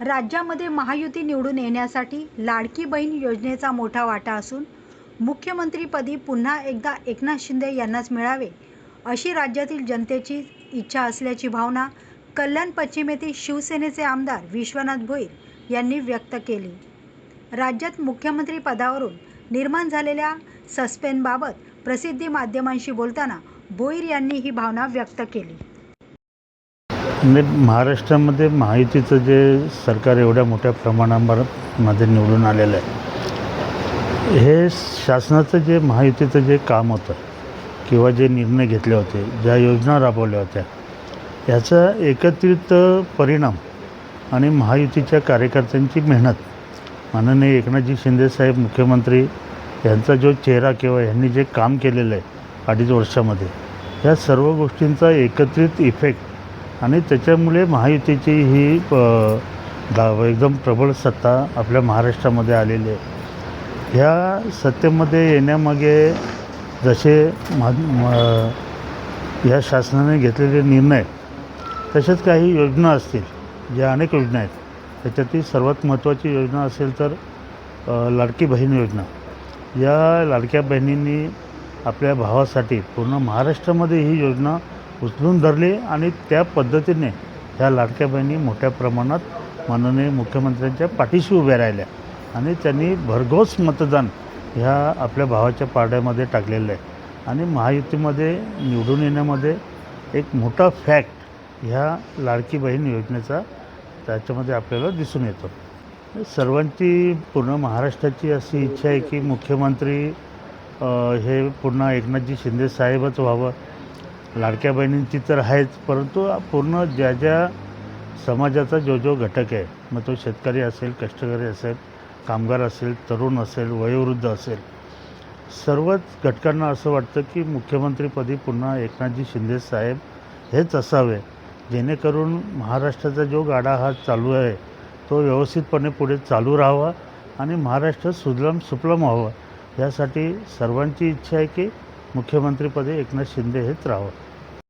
राज्यामध्ये महायुती निवडून येण्यासाठी लाडकी बहीण योजनेचा मोठा वाटा असून मुख्यमंत्रीपदी पुन्हा एकदा एकनाथ शिंदे यांनाच मिळावे अशी राज्यातील जनतेची इच्छा असल्याची भावना कल्याण पश्चिम येथील शिवसेनेचे आमदार विश्वनाथ भोईर यांनी व्यक्त केली. राज्यात मुख्यमंत्री पदावरून निर्माण झालेल्या सस्पेनबाबत प्रसिद्धी माध्यमांशी बोलताना भोईर यांनी ही भावना व्यक्त केली. म्हणजे महाराष्ट्रामध्ये महायुतीचं जे सरकार एवढ्या मोठ्या प्रमाणावर मध्ये निवडून आलेलं आहे हे शासनाचं जे महायुतीचं जे काम होतं किंवा जे निर्णय घेतले होते ज्या योजना राबवल्या होत्या याचा एकत्रित परिणाम आणि महायुतीच्या कार्यकर्त्यांची मेहनत. माननीय एकनाथजी शिंदेसाहेब मुख्यमंत्री यांचा जो चेहरा किंवा यांनी जे काम केलेलं आहे अडीच वर्षामध्ये या सर्व गोष्टींचा एकत्रित इफेक्ट आणि त्याच्यामुळे महायुतीची ही प- एकदम प्रबळ सत्ता आपल्या महाराष्ट्रामध्ये आलेली आहे. ह्या सत्तेमध्ये येण्यामागे जसे महा म- या शासनाने घेतलेले निर्णय तसेच काही योजना असतील ज्या अनेक योजना आहेत त्याच्यातील सर्वात महत्त्वाची योजना असेल तर लाडकी बहीण योजना. या लाडक्या बहिणींनी आपल्या भावासाठी पूर्ण महाराष्ट्रामध्ये ही योजना उचलून धरली आणि त्या पद्धतीने ह्या लाडक्या बहिणी मोठ्या प्रमाणात माननीय मुख्यमंत्र्यांच्या पाठीशी उभ्या राहिल्या. आणि त्यांनी भरघोस मतदान ह्या आपल्या भावाच्या पारड्यामध्ये टाकलेलं आहे. आणि महायुतीमध्ये निवडून येण्यामध्ये एक मोठा फॅक्ट ह्या लाडकी बहीण योजनेचा त्याच्यामध्ये आपल्याला दिसून येतो. सर्वांची पूर्ण महाराष्ट्राची अशी इच्छा आहे की मुख्यमंत्री हे पुन्हा एकनाथजी शिंदे साहेबच व्हावं. लाडक्या बहिणींची तर आहेच परंतु पूर्ण ज्या ज्या समाजाचा जो जो घटक आहे मग तो शेतकरी असेल कष्टकरी असेल कामगार असेल तरुण असेल वयोवृद्ध असेल सर्वच घटकांना असं वाटतं की मुख्यमंत्रीपदी पुन्हा एकनाथजी शिंदे साहेब हेच असावे जेणेकरून महाराष्ट्राचा जो गाडा हा चालू आहे तो व्यवस्थितपणे पुढे चालू राहावा आणि महाराष्ट्र सुजलाम सुफलाम व्हावं. यासाठी सर्वांची इच्छा आहे की मुख्यमंत्रीपदी एकनाथ शिंदे हेच राहावं